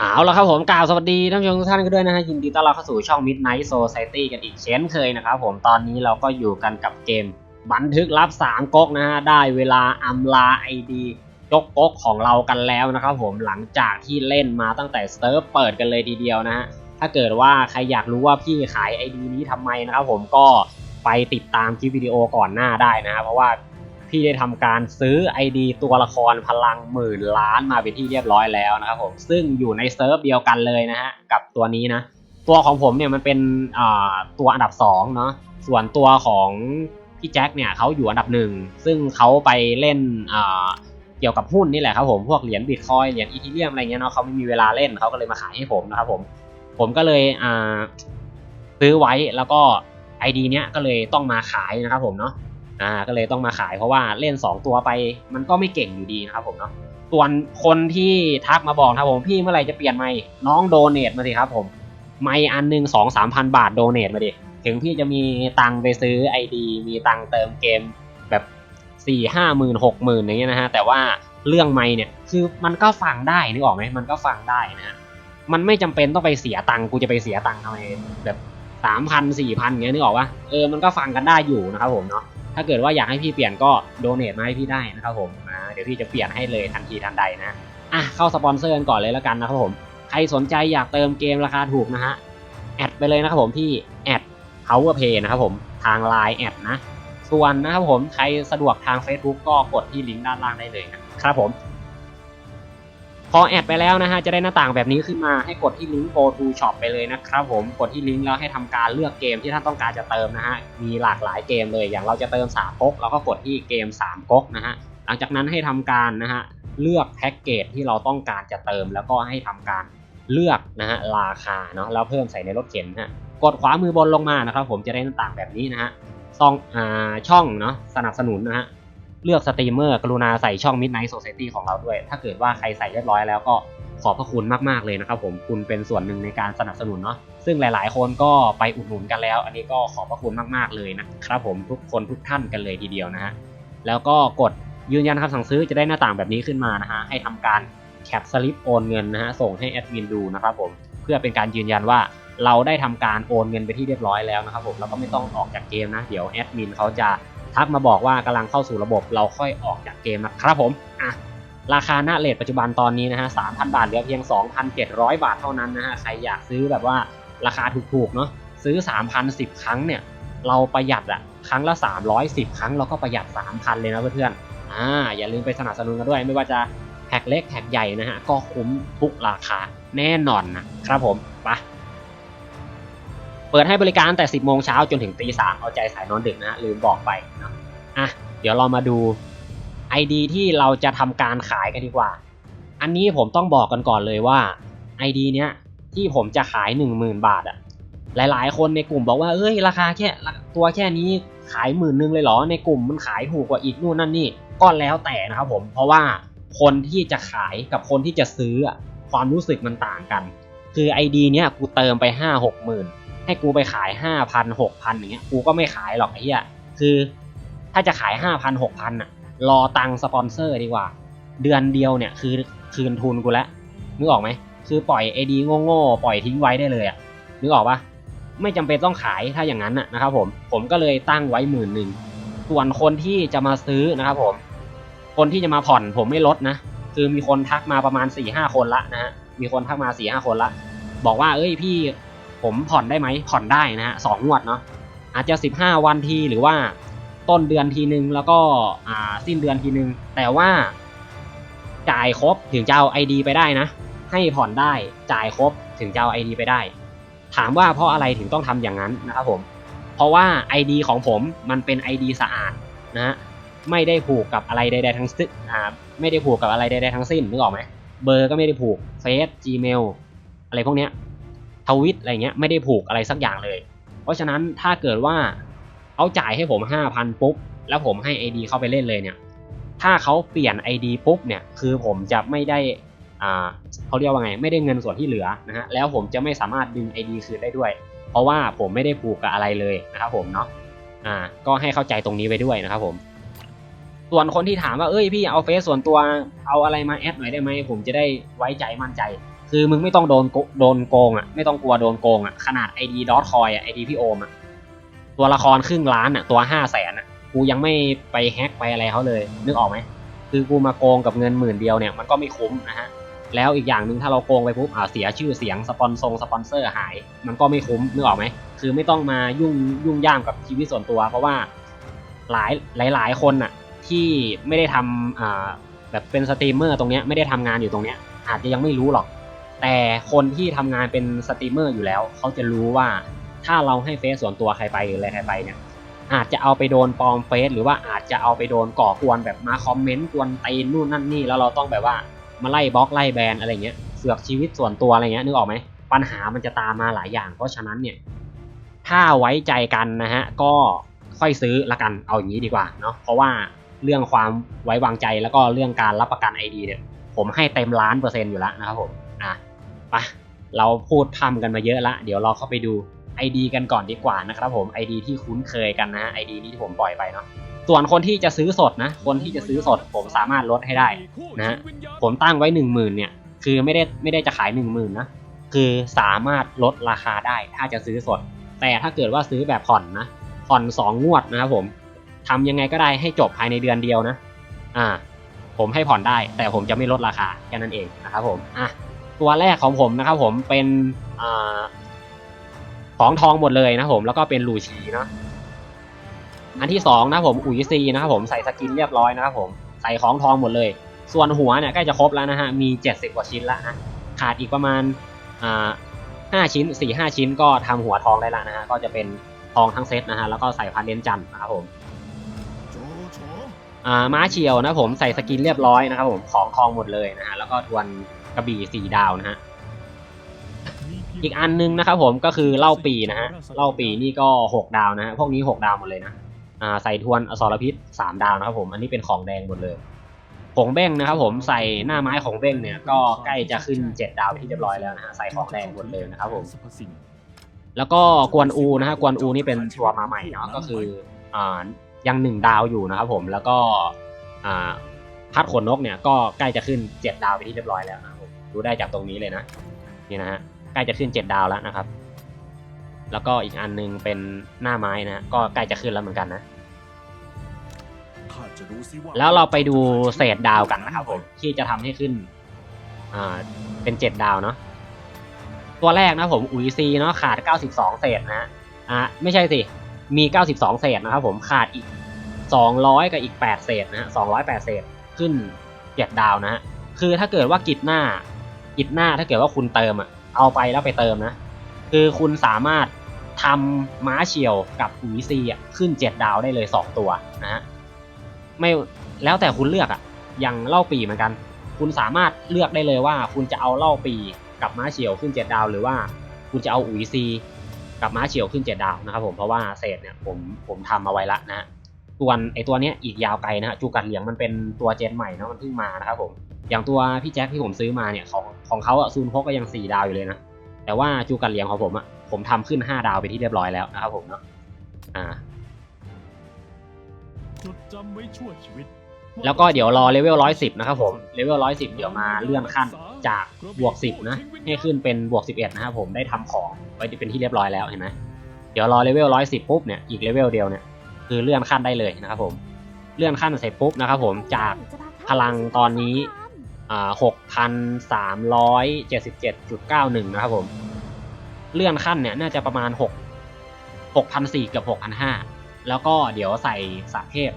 เอาละครับผมกล่าวสวัสดีท่านผู้ชมทุกท่านกันด้วยนะฮะยินดีต้อนรับเข้าสู่ช่อง Midnight Society กันอีกเช่นเคยนะครับผมตอนนี้เราก็อยู่กันกับเกม บันทึกลับ3ก๊กนะฮะได้เวลาอำลาไอดียกก๊กของเรากันแล้วนะครับผมหลังจากที่เล่นมาตั้งแต่สเซิร์ฟเปิดกันเลยทีเดียวนะฮะถ้าเกิดว่าใครอยากรู้ว่าพี่ขายไอดีนี้ทำไมนะครับผมก็ไปติดตามคลิปวิดีโอก่อนหน้าได้นะฮะเพราะว่า พี่ได้ทำการซื้อ ID ตัวละครพลังหมื่นล้านมาเป็นที่เรียบร้อยแล้วนะครับผมซึ่งอยู่ในเซิร์ฟเดียวกันเลยนะฮะกับตัวนี้นะตัวของผมเนี่ยมันเป็นตัวอันดับ2เนาะส่วนตัวของพี่แจ็คเนี่ยเขาอยู่อันดับหนึ่งซึ่งเขาไปเล่นเกี่ยวกับหุ้นนี่แหละครับผมพวกเหรียญบิตคอยเหรียญอีทีเรียมอะไรเงี้ยเนาะเขาไม่มีเวลาเล่นเขาก็เลยมาขายให้ผมนะครับผมผมก็เลยซื้อไว้แล้วก็ไอดีเนี้ยก็เลยต้องมาขายนะครับผมเนาะ อ่าก็เลยต้องมาขายเพราะว่าเล่น 2 ตัวไปมันก็ไม่เก่งอยู่ดีนะครับผมเนาะส่วนคนที่ทักมาบอกนะครับผมพี่เมื่อไหร่จะเปลี่ยนไมค์น้องโดเนทมาสิครับผมไมค์อันหนึ่งสองสามพันบาทโดเนทมาดิถึงพี่จะมีตังค์ไปซื้อไอดีมีตังค์เติมเกมแบบสี่ห้าหมื่นหกหมื่นอย่างเงี้ยนะฮะแต่ว่าเรื่องไมค์เนี่ยคือมันก็ฟังได้นึกออกไหมมันก็ฟังได้นะฮะมันไม่จำเป็นต้องไปเสียตังค์กูจะไปเสียตังค์ทำไมแบบสามพันสี่พันเงี้ยนึกออกปะเออมันก็ฟังกันได้อยู่นะครับผมเนาะ ถ้าเกิดว่าอยากให้พี่เปลี่ยนก็โดเนทมาให้พี่ได้นะครับผมนะเดี๋ยวพี่จะเปลี่ยนให้เลยทันทีทันใดนะอะเข้าสปอนเซอร์กันก่อนเลยแล้วกันนะครับผมใครสนใจอยากเติมเกมราคาถูกนะฮะแอดไปเลยนะครับผมที่แอด powerpay นะครับผมทาง Line แอดนะส่วนนะครับผมใครสะดวกทาง Facebook ก็กดที่ลิงก์ด้านล่างได้เลยนะครับผม พอแอดไปแล้วนะฮะจะได้หน้าต่างแบบนี้ขึ้นมาให้กดที่ลิงก์ go to shop ไปเลยนะครับผมกดที่ลิงก์แล้วให้ทำการเลือกเกมที่ท่านต้องการจะเติมนะฮะมีหลากหลายเกมเลยอย่างเราจะเติม3ก๊กเราก็กดที่เกม3ก๊กนะฮะหลังจากนั้นให้ทำการนะฮะเลือกแพ็กเกจที่เราต้องการจะเติม แล้วก็ให้ทำการเลือกนะฮะราคาเนาะแล้วเพิ่มใส่ในรถเข็นฮะกดขวามือบนลงมานะครับผมจะได้หน้าต่างแบบนี้นะฮะซองอ่าช่องเนาะสนับสนุนนะฮะ เลือกสตรีมเมอร์กรุณาใส่ช่อง Midnight Society ของเราด้วย ถ้าเกิดว่าใครใส่เรียบร้อยแล้วก็ขอบพระคุณมาก ๆ เลยนะครับผมคุณเป็นส่วนหนึ่งในการสนับสนุนเนาะซึ่งหลาย ๆ คนก็ไปอุดหนุนกันแล้ว อันนี้ก็ขอบพระคุณมาก ๆ เลยนะครับผมทุกคนทุกท่านกันเลยทีเดียวนะฮะแล้วก็กดยืนยันคำสั่งซื้อจะได้หน้าต่างแบบนี้ขึ้นมานะฮะให้ทำการแคปสลิปโอนเงินนะฮะส่งให้แอดมินดูนะครับผมเพื่อเป็นการยืนยันว่าเราได้ทำการโอนเงินไปที่เรียบร้อยแล้วนะครับผมแล้วก็ไม่ต้องออกจากเกมนะ เดี๋ยวแอดมินเขาจะ ทักมาบอกว่ากำลังเข้าสู่ระบบเราค่อยออกจากเกมนะครับผมอะราคาหน้าเลทปัจจุบันตอนนี้นะฮะ3,000บาทเหลือเพียง 2,700 บาทเท่านั้นนะฮะใครอยากซื้อแบบว่าราคาถูกๆเนาะซื้อ 3,010 ครั้งเนี่ยเราประหยัดอะครั้งละ 310 ครั้งเราก็ประหยัด 3,000 เลยนะเพื่อนๆอ่าอย่าลืมไปสนับสนุนกันด้วย ไม่ว่าจะแพ็กเล็กแพ็กใหญ่นะฮะก็คุ้มทุกราคาแน่นอนนะครับผมไป เปิดให้บริการตั้งแต่ 10 โมงเช้าจนถึงตีสามเอาใจสายนอนดึกนะลืมบอกไปนะอะเดี๋ยวเรามาดู ID ที่เราจะทำการขายกันดีกว่า อันนี้ผมต้องบอกกันก่อนเลยว่า ID เนี้ยที่ผมจะขาย 10,000 บาทอะหลาย ๆ คนในกลุ่มบอกว่าเอ้ยราคาแค่ตัวแค่นี้ขายหมื่นนึงเลยเหรอในกลุ่มมันขายถูกกว่าอีกนู่นนั่นนี่ก็แล้วแต่นะครับผมเพราะว่าคนที่จะขายกับคนที่จะซื้อความรู้สึกมันต่างกัน คือ ID เนี้ยกูเติมไป 5 6หมื่น ให้กูไปขาย5,000 6,000อย่างเงี้ยกูก็ไม่ขายหรอกไอ้เหี้ยคือ ถ้าจะขายห้าพันหกพันอะรอตังค์สปอนเซอร์ดีกว่า เดือนเดียวเนี่ยคือคืนทุนกูแล้วนึกออกไหมคือปล่อยไอดีโง่ๆปล่อยทิ้งไว้ได้เลยอะนึกออกปะไม่จำเป็นต้องขายถ้าอย่างนั้นอะนะครับผมผมก็เลยตั้งไว้หมื่นหนึ่งส่วนคนที่จะมาซื้อนะครับผม คนที่จะมาผ่อนผมไม่ลดนะ คือมีคนทักมาประมาณ4ี่ห้าคนละนะฮะมีคนทักมา4ี่ห้าคนละ บอกว่าเอ้ยพี่ ผมผ่อนได้ไหมผ่อนได้นะฮะสองงวดเนาะอาจจะสิบห้าวันทีหรือว่าต้นเดือนทีนึงแล้วก็อ่าสิ้นเดือนทีนึง แต่ว่าจ่ายครบถึงจะเอาไอดีไปได้นะ ให้ผ่อนได้จ่ายครบถึงจะเอาไอดีไปได้ ถามว่าเพราะอะไรถึงต้องทำอย่างนั้นนะครับผม เพราะว่า ID ของผมมันเป็น ID สะอาดนะฮะไม่ได้ผูกกับอะไรใดๆทั้งสิ้นอ่าไม่ได้ผูกกับอะไรใดๆทั้งสิ้นนึกออกไหมเบอร์ก็ไม่ได้ผูกเฟซ Gmail อะไรพวกเนี้ย ทวิตอะไรเงี้ยไม่ได้ผูกอะไรสักอย่างเลย เพราะฉะนั้นถ้าเกิดว่าเขาจ่ายให้ผมห้าพันปุ๊บ แล้วผมให้ ID เข้าไปเล่นเลยเนี่ย ถ้าเขาเปลี่ยน ID ปุ๊บเนี่ย คือผมจะไม่ได้อ่าเขาเรียกว่าไง ไม่ได้เงินส่วนที่เหลือนะฮะ แล้วผมจะไม่สามารถดึง ID คืนได้ด้วย เพราะว่าผมไม่ได้ผูกกับอะไรเลยนะครับผมเนาะ อ่า ก็ให้เข้าใจตรงนี้ไว้ด้วยนะครับผม ส่วนคนที่ถามว่า เอ้ยพี่เอาเฟซส่วนตัว เอาอะไรมาแอดหน่อยได้ไหม ผมจะได้ไว้ใจมั่นใจ คือมึงไม่ต้องโดนโกโดนโกงอะไม่ต้องกลัวโดนโกงอะขนาด ID dot coin อะ ID พี่โอมอะตัวละครครึ่งล้านอะตัวห้าแสนอะกูยังไม่ไปแฮกไปอะไรเขาเลยนึกออกไหมคือกูมาโกงกับเงินหมื่นเดียวเนี่ยมันก็ไม่คุ้มนะฮะแล้วอีกอย่างหนึ่งถ้าเราโกงไปปุ๊บอ่าเสียชื่อเสียงสปอนซงสปอนเซอร์หาย มันก็ไม่คุ้มนึกออกไหมคือไม่ต้องมายุ่งยุ่งย่ามกับชีวิตส่วนตัว เพราะว่าหลายหลายหลายคนอะที่ไม่ได้ทำอ่าแบบเป็นสตรีมเมอร์ตรงเนี้ยไม่ได้ทำงานอยู่ตรงเนี้ยอาจจะยังไม่รู้หรอก แต่คนที่ทำงานเป็นสตรีมเมอร์อยู่แล้ว เขาจะรู้ว่าถ้าเราให้เฟซส่วนตัวใครไปหรืออะไรใครไปเนี่ยอาจจะเอาไปโดนปลอมเฟซหรือว่าอาจจะเอาไปโดนก่อกวนแบบมาคอมเมนต์กวนตีนนู่นนั่นนี่แล้วเราต้องแบบว่ามาไล่บล็อกไล่แบนอะไรเงี้ยเสือกชีวิตส่วนตัวอะไรเงี้ยนึกออกไหมปัญหามันจะตามมาหลายอย่าง เพราะฉะนั้นเนี่ยถ้าไว้ใจกันนะฮะก็ค่อยซื้อละกันเอาอย่างนี้ดีกว่าเนาะเพราะว่าเรื่องความไว้วางใจแล้วก็เรื่องการรับประกัน ID เนี่ยผมให้เต็มล้านเปอร์เซ็นต์อยู่แล้วนะครับผมอะ ไปเราพูดทำกันมาเยอะละ เดี๋ยวเราเข้าไปดู ID กันก่อนดีกว่านะครับผม ID ที่คุ้นเคยกันนะฮะ ID นี้ที่ผมปล่อยไปเนาะส่วนคนที่จะซื้อสดนะ คนที่จะซื้อสดผมสามารถลดให้ได้นะผมตั้งไว้หนึ่งหมื่นเนี่ยคือไม่ได้ไม่ได้จะขายหนึ่งหมื่นนะคือสามารถลดราคาได้ถ้าจะซื้อสด แต่ถ้าเกิดว่าซื้อแบบผ่อนนะผ่อนสองงวดนะครับผมทำยังไงก็ได้ให้จบภายในเดือนเดียวนะ อ่า ผมให้ผ่อนได้ แต่ผมจะไม่ลดราคาแค่นั้นเองนะครับผม อะ ตัวแรกของผมนะครับผมเป็นอของทองหมดเลยนะผมแล้วก็เป็นลูชีเนาะอันที่สองนะผมอุยซีนะครับผมใส่สกินเรียบร้อยนะครับผมใส่ของทองหมดเลย ส่วนหัวเนี่ยใกล้จะครบแล้วนะฮะมีเจ็ดสิบกว่าชิ้นแล้วนะขาดอีกประมาณห้าชิ้นสี่ห้าชิ้นก็ทำหัวทองได้ล้วนะฮะก็จะเป็นทองทั้งเซตนะฮะแล้วก็ใส่พันเลนจันนะครับผมม้าเชียวนะผมใส่สกินเรียบร้อยนะครับผมของทองหมดเลยนะฮะแล้วก็ทวน กระบี่สี่ดาวนะฮะอีกอันนึงนะครับผมก็คือเหล่าปีนะฮะเหล่าปีนี่ก็หกดาวนะฮะพวกนี้หกดาวหมดเลยนะอ่าใส่ทวนอสรพิษสามดาวนะครับผมอันนี้เป็นของแดงหมดเลยผงเบ้งนะครับผมใส่หน้าไม้ของเบ้งเนี่ยก็ใกล้จะขึ้นเจ็ดดาวไปที่เรียบร้อยแล้วนะฮะใส่ของแดงหมดเลยนะครับผมแล้วก็กวนอูนะฮะกวนอูนี่เป็นตัวมาใหม่เนาะก็คืออ่ายังหนึ่งดาวอยู่นะครับผมแล้วก็อ่าพัดขนนกเนี่ยก็ใกล้จะขึ้นเจ็ดดาวไปที่เรียบร้อยแล้วนะครับผม ดูได้จากตรงนี้เลยนะนี่นะฮะใกล้จะขึ้นเจ็ดดาวแล้วนะครับ แล้วก็อีกอันนึงเป็นหน้าไม้นะฮะก็ใกล้จะขึ้นแล้วเหมือนกันนะ แล้วเราไปดูเศษดาวกันนะครับผมที่จะทำให้ขึ้นอ่าเป็นเจ็ดดาวเนาะตัวแรกนะผมอุ๋ยซีเนาะขาด 92 เศษนะฮะอะไม่ใช่สิมี 92 เศษนะครับผมขาดอีก 200 กับอีก 8 เศษนะฮะ208 เศษขึ้น 7 ดาวนะฮะคือถ้าเกิดว่ากิจหน้า กิจหน้าถ้าเกิดว่าคุณเติมอะเอาไปแล้วไปเติมนะ คือคุณสามารถทำม้าเฉียวกับอุ๋ยซีอะขึ้น 7 ดาวได้เลย 2 ตัวนะฮะไม่แล้วแต่คุณเลือกอะอย่างเล่าปีเหมือนกัน คุณสามารถเลือกได้เลยว่า คุณจะเอาเล่าปีกับม้าเฉียวขึ้นเจ็ดดาว หรือว่าคุณจะเอาอุ๋ยซีกับม้าเฉียวขึ้นเจ็ดดาวนะครับผมเพราะว่าเศษเนี่ยผมผมทำมาไว้ละนะฮะส่วนไอตัวเนี้ยอีกยาวไกลนะฮะจูกัดเหลียงมันเป็นตัวเจนใหม่นะมันเพิ่งมานะครับผม อย่างตัวพี่แจ็คที่ผมซื้อมาเนี่ยของของเขาอะซูนพกก็ยังสี่ดาวอยู่เลยนะ แต่ว่าจูกัดเหลียงของผมอะผมทำขึ้นห้าดาวไปที่เรียบร้อยแล้วนะครับผมเนาะอ่าจดจำไว้ชั่วชีวิตแล้วก็เดี๋ยวรอเลเวลร้อยสิบนะครับผม เลเวลร้อยสิบเดี๋ยวมาเลื่อนขั้นจากบวกสิบนะ ให้ขึ้นเป็นบวกสิบเอ็ดนะครับผม ได้ทำของไว้เป็นที่เรียบร้อยแล้วเห็นไหมเดี๋ยวรอเลเวลร้อยสิบปุ๊บเนี่ย อีกเลเวลเดียวเนี่ย คือเลื่อนขั้นได้เลยนะครับผม เลื่อนขั้นเสร็จปุ๊บนะครับผม จากพลังตอนนี้ หกพันสามร้อยเจ็ดสิบเจ็ดจุดเก้าหนึ่งนะครับผม เลื่อนขั้นเนี่ยน่าจะประมาณหกหกพันสี่กับหกพันห้าแล้วก็เดี๋ยวใส่สัตว์เทพ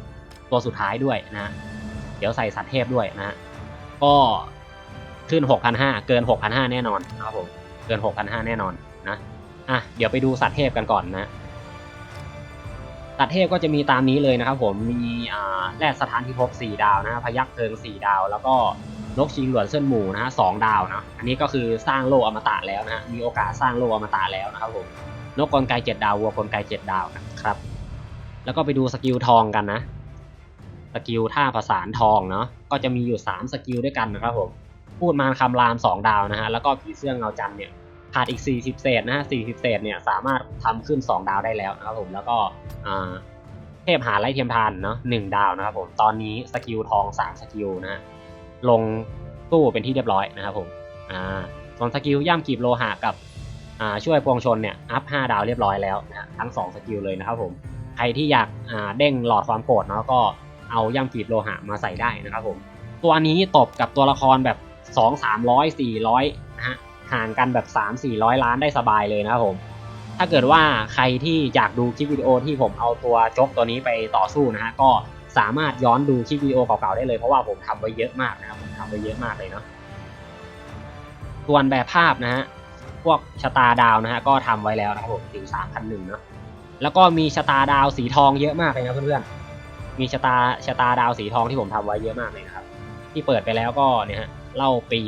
ตัวสุดท้ายด้วยนะ เดี๋ยวใส่สัตว์เทพด้วยนะ ก็ขึ้น6,500เกิน6,500แน่นอนนะครับผมเกิน6,500แน่นอนนะอะเดี๋ยวไปดูสัตว์เทพกันก่อนนะสัตว์เทพก็จะมีตามนี้เลยนะครับผมมีอ่าแรกสถานที่พบ 4 ดาวนะพยักเพิง 4 ดาว แล้วก็ นกชิงหลวนเส้นหมูนะฮะสองดาวนะอันนี้ก็คือสร้างโลอมตะแล้วนะฮะมีโอกาสสร้างโลอมตะแล้วนะครับผมนกกลไก7ดดาววัวกลไก7ดดาวนะครับ แล้วก็ไปดูสกิลทองกันนะสกิลท่าประสานทองเนาะก็จะมีอยู่ 3 สกิลด้วยกันนะครับผมพูดมารคำราม 2 ดาวนะฮะแล้วก็ผีเสื้อเงาจันเนี่ยขาดอีก 40 เศษนะฮะ40 เศษเนี่ยสามารถทำขึ้น 2 ดาวได้แล้วนะครับผมแล้วก็เทพหาไล่เทียมทานเนาะหนึ่งดาวนะครับผมตอนนี้สกิลทองสามสกิลนะฮะ ลงตู้เป็นที่เรียบร้อยนะครับผมอ่าส่วนสกิลย่ำกีบโลหะกับอ่าช่วยปวงชนเนี่ยอัพห้าดาวเรียบร้อยแล้วนะทั้งสองสกิลเลยนะครับผมใครที่อยากอ่าเด้งหลอดความโกรธเนาะก็เอาย่ำกีบโลหะมาใส่ได้นะครับผมตัวนี้ตบกับตัวละครแบบสองสามร้อยสี่ร้อยนะฮะห่างกันแบบสามสี่ร้อยล้านได้สบายเลยนะครับผมถ้าเกิดว่าใครที่อยากดูคลิปวิดีโอที่ผมเอาตัวจกตัวนี้ไปต่อสู้นะฮะก็ สามารถย้อนดูคลิปวิดีโอเก่าๆได้เลยเพราะว่าผมทำไว้เยอะมากนะครับผมทำไว้เยอะมากเลยเนาะส่วนแบบภาพนะฮะพวกชะตาดาวนะฮะก็ทำไว้แล้วนะครับผมถึงสามพันหนึ่งเนาะแล้วก็มีชะตาดาวสีทองเยอะมากเลยนะเพื่อนๆมีชะตาชะตาดาวสีทองที่ผมทำไว้เยอะมากเลยนะครับ ที่เปิดไปแล้วก็เนี่ยฮะเล่าปี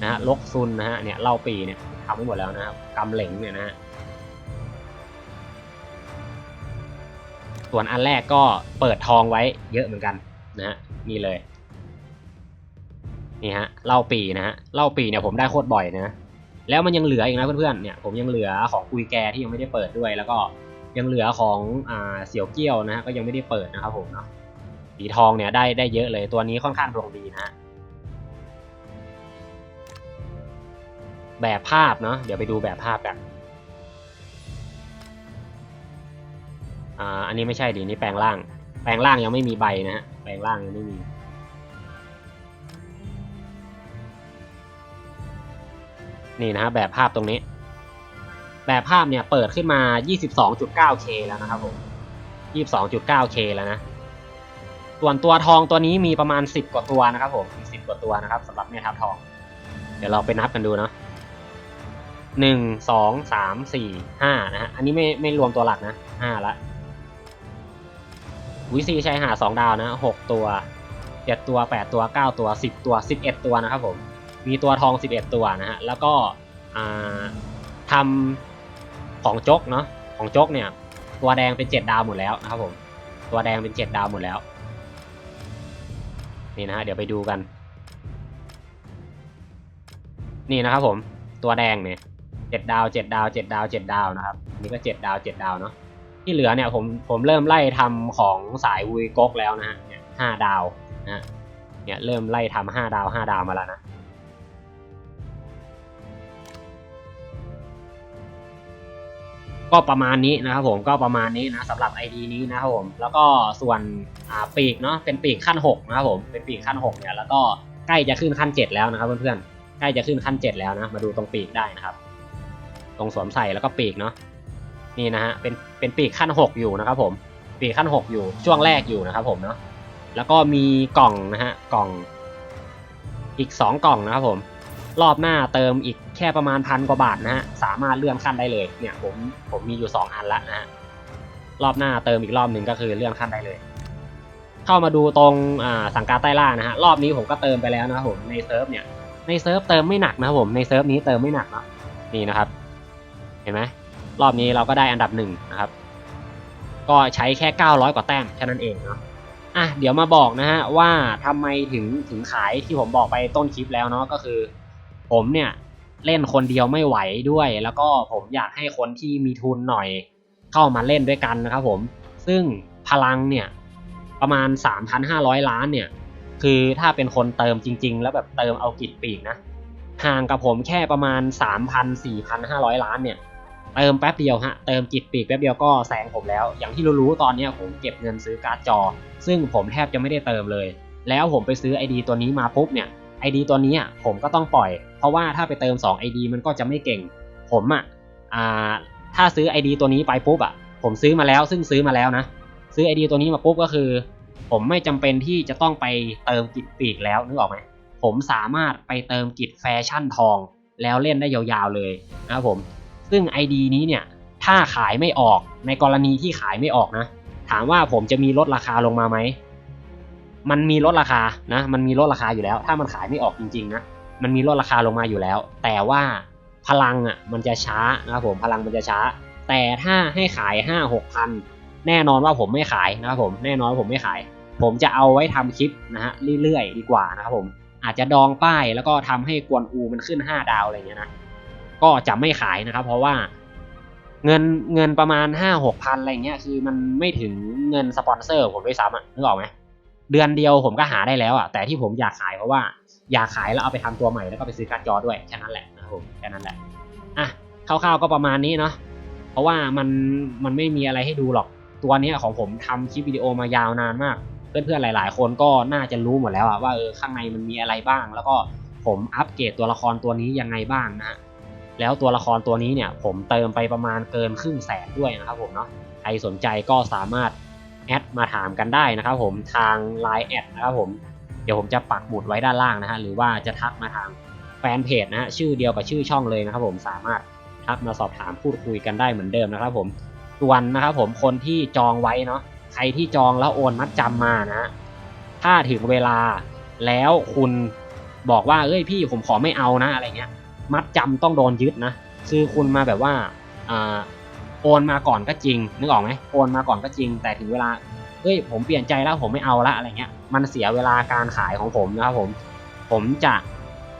นะฮะลกซุนนะฮะเนี่ยเล่าปีเนี่ยทำไว้หมดแล้วนะครับกำเหลงเนี่ยนะฮะ ส่วนอันแรกก็เปิดทองไว้เยอะเหมือนกันนะฮะนี่เลยนี่ฮะเล่าปีนะฮะเล่าปีเนี่ยผมได้โคตรบ่อยนะแล้วมันยังเหลืออีกนะเพื่อนๆเนี่ยผมยังเหลือของกุยแกที่ยังไม่ได้เปิดด้วย แล้วก็ยังเหลือของอ่าเสี่ยวเกี้ยวนะฮะก็ยังไม่ได้เปิดนะครับผมเนาะสีทองเนี่ยได้ได้เยอะเลยตัวนี้ค่อนข้างดวงดีนะฮะแบบภาพเนาะเดี๋ยวไปดูแบบภาพกัน อ่าอันนี้ไม่ใช่ดินี่แปลงร่าง แปลงร่างยังไม่มีใบนะฮะแปลงร่างยังไม่มีนี่นะฮะแบบภาพตรงนี้ แบบภาพเนี่ยเปิดขึ้นมา 22.9K แล้วนะครับผม 22.9K แล้วนะ ส่วนตัวทองตัวนี้มีประมาณ 10 กว่าตัวนะครับผมมี10 กว่าตัวนะครับสำหรับแม่ทัพทอง เดี๋ยวเราไปนับกันดูเนาะหนึ่งสองสามสี่ห้านะฮะ อันนี้ไม่ไม่รวมตัวหลักนะห้าละ วิซีใช้หาสองดาวนะหกตัวเจ็ดตัวแปดตัวเก้าตัวสิบตัวสิบเอ็ดตัวนะครับผม มีตัวทองสิบเอ็ดตัวนะฮะ แล้วก็ทำของจกเนาะ ของจกเนี่ย ตัวแดงเป็นเจ็ดดาวหมดแล้วนะครับผม ตัวแดงเป็นเจ็ดดาวหมดแล้ว นี่นะฮะ เดี๋ยวไปดูกัน นี่นะครับผม ตัวแดงเนี่ยเจ็ดดาวเจ็ดดาวเจ็ดดาวเจ็ดดาวนะครับ นี่ก็เจ็ดดาวเจ็ดดาวเนาะ ที่เหลือเนี่ยผมผมเริ่มไล่ทำของสายวุยก๊กแล้วนะฮะเนี่ยห้าดาวนะเนี่ยเริ่มไล่ทำห้าดาวห้าดาวมาแล้วนะก็ประมาณนี้นะครับผมก็ประมาณนี้นะสำหรับ ID นี้นะครับผมแล้วก็ส่วนปีกเนาะเป็นปีกขั้น6นะครับผมเป็นปีกขั้น6เนี่ยแล้วก็ใกล้จะขึ้นขั้น 7 แล้วนะครับเพื่อนๆใกล้จะขึ้นขั้น 7 แล้วนะมาดูตรงปีกได้นะครับ ตรงสวมใส่แล้วก็ปีกเนาะ นี่นะฮะเป็นเป็นปีกขั้นหกอยู่นะครับผมปีกขั้นหกอยู่ช่วงแรกอยู่นะครับผมเนาะแล้วก็มีกล่องนะฮะกล่องอีกสองกล่องนะครับผม รอบหน้าเติมอีกแค่ประมาณพันกว่าบาทนะฮะสามารถเลื่อนขั้นได้เลยเนี่ยผมผมมีอยู่สองอันละนะฮะรอบหน้าเติมอีกรอบหนึ่งก็คือเลื่อนขั้นได้เลย เข้ามาดูตรงอ่าสังกาใต้ล่านะฮะรอบนี้ผมก็เติมไปแล้วนะครับผมในเซิร์ฟเนี่ยในเซิร์ฟเติมไม่หนักนะครับผมในเซิร์ฟนี้เติมไม่หนักเนาะนี่นะครับ เห็นไหม รอบนี้เราก็ได้อันดับหนึ่งนะครับ ก็ใช้แค่ 900 กว่าแต้มแค่นั้นเองเนาะอะเดี๋ยวมาบอกนะฮะว่าทำไมถึงถึงขายที่ผมบอกไปต้นคลิปแล้วเนาะก็คือ ผมเนี่ยเล่นคนเดียวไม่ไหวด้วย แล้วก็ผมอยากให้คนที่มีทุนหน่อยเข้ามาเล่นด้วยกันนะครับผม ซึ่งพลังเนี่ยประมาณ 3,500 ล้านเนี่ย คือถ้าเป็นคนเติมจริง ๆ แล้วแบบเติมเอากิจปีกนะห่างกับผมแค่ประมาณ 3,000-4,500 ล้านเนี่ย เติมแป๊บเดียวฮะเติมกิจปีกแป๊บเดียวก็แซงผมแล้ว อย่างที่รู้ๆตอนนี้ผมเก็บเงินซื้อการ์ดจอ ซึ่งผมแทบจะไม่ได้เติมเลย แล้วผมไปซื้อ ID ตัวนี้มาปุ๊บเนี่ย ID ตัวนี้ผมก็ต้องปล่อย เพราะว่าถ้าไปเติม 2 ID มันก็จะไม่เก่ง ผมอะอ่าถ้าซื้อ ID ตัวนี้ไปปุ๊บอะผมซื้อมาแล้วซึ่งซื้อมาแล้วนะ ซื้อ ID ตัวนี้มาปุ๊บก็คือ ผมไม่จำเป็นที่จะต้องไปเติมกิจปีกแล้วนึกออกไหมผมสามารถไปเติมกิจแฟชั่นทอง แล้วเล่นได้ยาวๆเลยนะครับผม ซึ่ง ID นี้เนี่ยถ้าขายไม่ออกในกรณีที่ขายไม่ออกนะ ถามว่าผมจะมีลดราคาลงมาไหมมันมีลดราคานะมันมีลดราคาอยู่แล้ว ถ้ามันขายไม่ออกจริงๆนะมันมีลดราคาลงมาอยู่แล้ว แต่ว่าพลังอะมันจะช้านะครับผมพลังมันจะช้า แต่ถ้าให้ขายห้าหกพันแน่นอนว่าผมไม่ขายนะครับผมแน่นอนว่าผมไม่ขาย ผมจะเอาไว้ทำคลิปนะฮะเรื่อยๆดีกว่านะครับผมอาจจะดองป้ายแล้วก็ทำให้กวนอูมันขึ้น 5 ดาวอะไรเงี้ยนะ ก็จะไม่ขายนะครับ เพราะว่าเงินเงินประมาณห้าหกพันอะไรเงี้ยคือมันไม่ถึงเงินสปอนเซอร์ผมด้วยซ้ำอะนึกออกไหมเดือนเดียวผมก็หาได้แล้วอะแต่ที่ผมอยากขายเพราะว่าอยากขายแล้วเอาไปทำตัวใหม่แล้วก็ไปซื้อการ์ดจอด้วยแค่นั้นแหละนะครับผมแค่นั้นแหละอะคร่าวๆก็ประมาณนี้เนาะเพราะว่ามันมันไม่มีอะไรให้ดูหรอกตัวนี้ของผมทำคลิปวิดีโอมายาวนานมาก เพื่อนๆหลาย ๆ คนก็น่าจะรู้หมดแล้วอะว่าเออข้างในมันมีอะไรบ้าง แล้วก็ผมอัปเกรดตัวละครตัวนี้ยังไงบ้างนะฮะ แล้วตัวละครตัวนี้เนี่ยผมเติมไปประมาณเกินครึ่งแสนด้วยนะครับผมเนาะใครสนใจก็สามารถแอดมาถามกันได้นะครับผมทาง Line แอดนะครับผมเดี๋ยวผมจะปักหมุดไว้ด้านล่างนะฮะหรือว่าจะทักมาทางแฟนเพจนะฮะชื่อเดียวกับชื่อช่องเลยนะครับผมสามารถทักมาสอบถามพูดคุยกันได้เหมือนเดิมนะครับผมส่วนนะครับผมคนที่จองไว้เนาะใครที่จองแล้วโอนมัดจำมานะฮะถ้าถึงเวลาแล้วคุณบอกว่าเอ้ยพี่ผมขอไม่เอานะอะไรเงี้ย มัดจำต้องโดนยึดนะคือคุณมาแบบว่าอโอนมาก่อนก็จริงนึกออกไหมโอนมาก่อนก็จริง แต่ถึงเวลาเอ้ยผมเปลี่ยนใจแล้วผมไม่เอาละอะไรเงี้ย มันเสียเวลาการขายของผมนะครับผม ผมจะ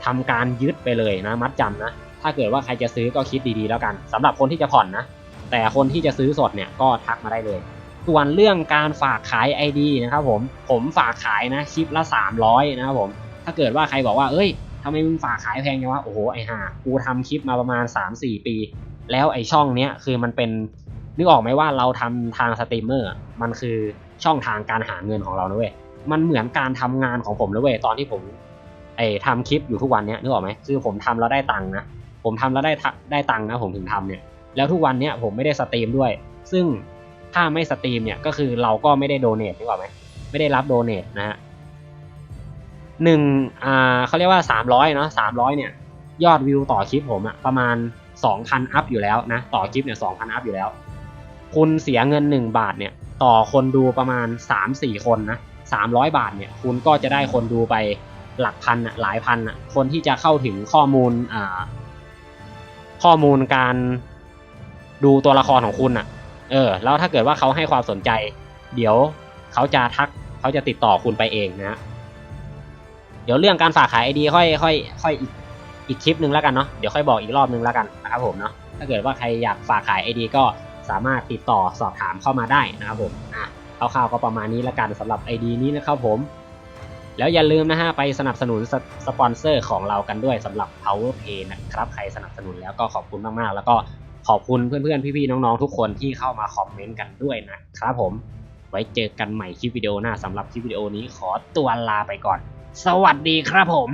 ทำการยึดไปเลยนะ มัดจำนะ ถ้าเกิดว่าใครจะซื้อก็คิดดีๆแล้วกันสำหรับคนที่จะผ่อนนะ แต่คนที่จะซื้อสดเนี่ยก็ทักมาได้เลย ส่วนเรื่องการฝากขาย ID นะครับผม ผมฝากขายนะคลิปละ 300 นะครับผม ถ้าเกิดว่าใครบอกว่า เอ้ย ทำไมมึงฝากขายแพงจังวะ โอ้โห ไอห่า กูทำคลิปมาประมาณ 3-4 ปี แล้วไอช่องเนี้ยคือมันเป็น นึกออกไหมว่าเราทำทางสตรีมเมอร์ มันคือช่องทางการหาเงินของเรานะเว้ย มันเหมือนการทำงานของผมนะเว้ย ตอนที่ผมไอทำคลิปอยู่ทุกวันเนี้ยนึกออกไหมคือผมทำแล้วได้ตังค์นะ ผมทำแล้วได้ได้ตังค์นะ ผมถึงทำเนี่ย แล้วทุกวันเนี้ยผมไม่ได้สตรีมด้วย ซึ่งถ้าไม่สตรีมเนี่ยก็คือเราก็ไม่ได้โดเนทนึกออกไหมไม่ได้รับโดเนทนะฮะ หนึ่งอ่าเขาเรียกว่าสามร้อยเนาะสามร้อยเนี่ยยอดวิวต่อคลิปผมอะประมาณสองพันอัพอยู่แล้วนะต่อคลิปเนี่ยสองพันอัพอยู่แล้ว คุณเสียเงินหนึ่งบาทเนี่ยต่อคนดูประมาณสามสี่คนนะสามร้อยบาทเนี่ยคุณก็จะได้คนดูไปหลักพันอะหลายพันอะคนที่จะเข้าถึงข้อมูลอ่าข้อมูลการดูตัวละครของคุณอะเออ แล้วถ้าเกิดว่าเขาให้ความสนใจ เดี๋ยวเขาจะทักเขาจะติดต่อคุณไปเองนะฮะ เดี๋ยวเรื่องการฝากขายไอดีค่อยค่อยค่อยอีกอีกคลิปหนึ่งแล้วกันเนาะเดี๋ยวค่อยบอกอีกรอบหนึ่งแล้วกันนะครับผมเนาะถ้าเกิดว่าใครอยากฝากขายไอดีก็สามารถติดต่อสอบถามเข้ามาได้นะครับผมอะคร่าวๆก็ประมาณนี้แล้วกันสำหรับไอดีนี้นะครับผมแล้วอย่าลืมนะฮะไปสนับสนุนสสปอนเซอร์ของเรากันด้วยสำหรับ Power Pay นะครับใครสนับสนุนแล้วก็ขอบคุณมากๆ แล้วก็ขอบคุณเพื่อนๆ พี่ๆ น้องๆ ทุกคนที่เข้ามาคอมเมนต์กันด้วยนะครับผม ไว้เจอกันใหม่คลิปวิดีโอหน้าสำหรับคลิปวิดีโอนี้ขอตัวลาไปก่อน สวัสดีครับผม